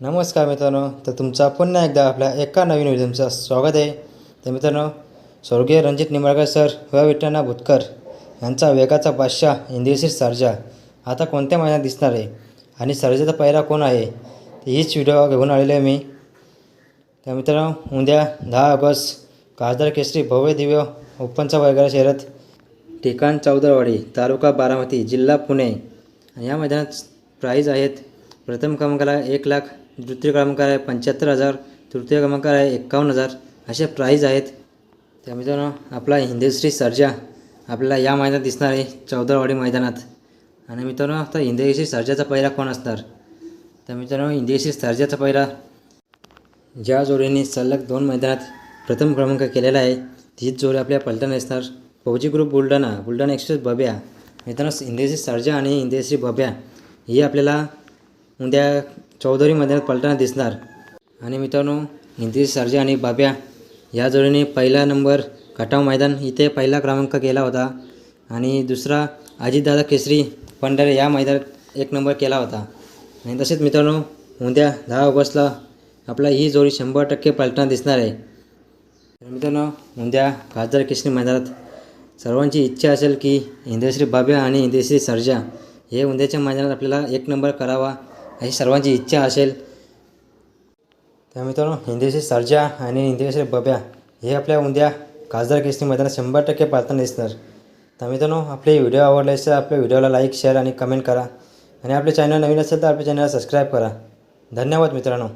नमस्कार मित्रांनो तर तुमचा पुन्हा एकदा आपल्या एका नवीन व्हिडिओ स्वागत आहे. तर मित्रांनो स्वर्गीय रणजित निंबाळकर सर व विठ्ठलना भुतकर यांचा वेगाचा बादशाह इंद्रशीर सर्जा आता कोणत्या महिन्यात दिसणार आहे आणि सर्जाचा पहिला कोण आहे हीच व्हिडिओ घेऊन आलेलो आहे मी. तर मित्रांनो उद्या दहा ऑगस्ट खासदार केसरी भव्य दिव्य ओपनचा वगैरे शहरात ठिकाण चौदरवाडी तालुका बारामती जिल्हा पुणे. या मैदानात प्राईज आहेत प्रथम क्रमांकाला एक लाख द्वितीय क्रमांकाला आहे पंच्याहत्तर हजार तृतीय क्रमांकाला आहे एक्कावन्न हजार. असे प्राईज आहेत. त्या मित्रांनो आपला हिंदश्री सर्जा आपल्याला या मैदानात दिसणार आहे चौदरवाडी मैदानात. आणि मित्रांनो आता हिंदश्री सर्जाचा पहिला कोण असणार? तर मित्रांनो हिंदश्री सर्जाचा पहिला ज्या जोडीने सलग दोन मैदानात प्रथम क्रमांक केलेला आहे तीच जोडी आपल्या पलटण असणार फौजी ग्रुप बुलढाणा बुलढाणा एक्सप्रेस बब्या. मित्रांनो इंद्रश्री सर्जा आणि इंद्रश्री बब्या ही आपल्याला उद्या चौधरी मैदानात पलटणा दिसणार. आणि मित्रांनो इंद्रश्री सरजा आणि बाब्या या जोडीने पहिला नंबर खटाव मैदान इथे पहिला क्रमांक केला होता. आणि दुसरा अजितदादा केसरी पंढरे या मैदानात एक नंबर केला होता. आणि तसेच मित्रांनो उद्या दहा ऑगस्टला आपला ही जोडी शंभर टक्के पलटणं दिसणार आहे. तर मित्रांनो उद्या खासदार केसरी मैदानात सर्वांची इच्छा असेल की इंद्रश्री बाब्या आणि इंद्रश्री सर्जा हे उद्याच्या मैदानात आपल्याला एक नंबर करावा अशी सर्वांची इच्छा असेल. तर मित्रांनो इंद्रश्री सर्जा आणि इंद्रश्री बब्या हे आपल्या उद्या खासदार केसरी मैदानात शंभर टक्के पाळताना दिसणार. तर मित्रांनो आपले व्हिडिओ आवडले असेल आपल्या व्हिडिओला लाईक शेअर आणि कमेंट करा. आणि आपले चॅनल नवीन असेल तर आपल्या चॅनलला सबस्क्राईब करा. धन्यवाद मित्रांनो.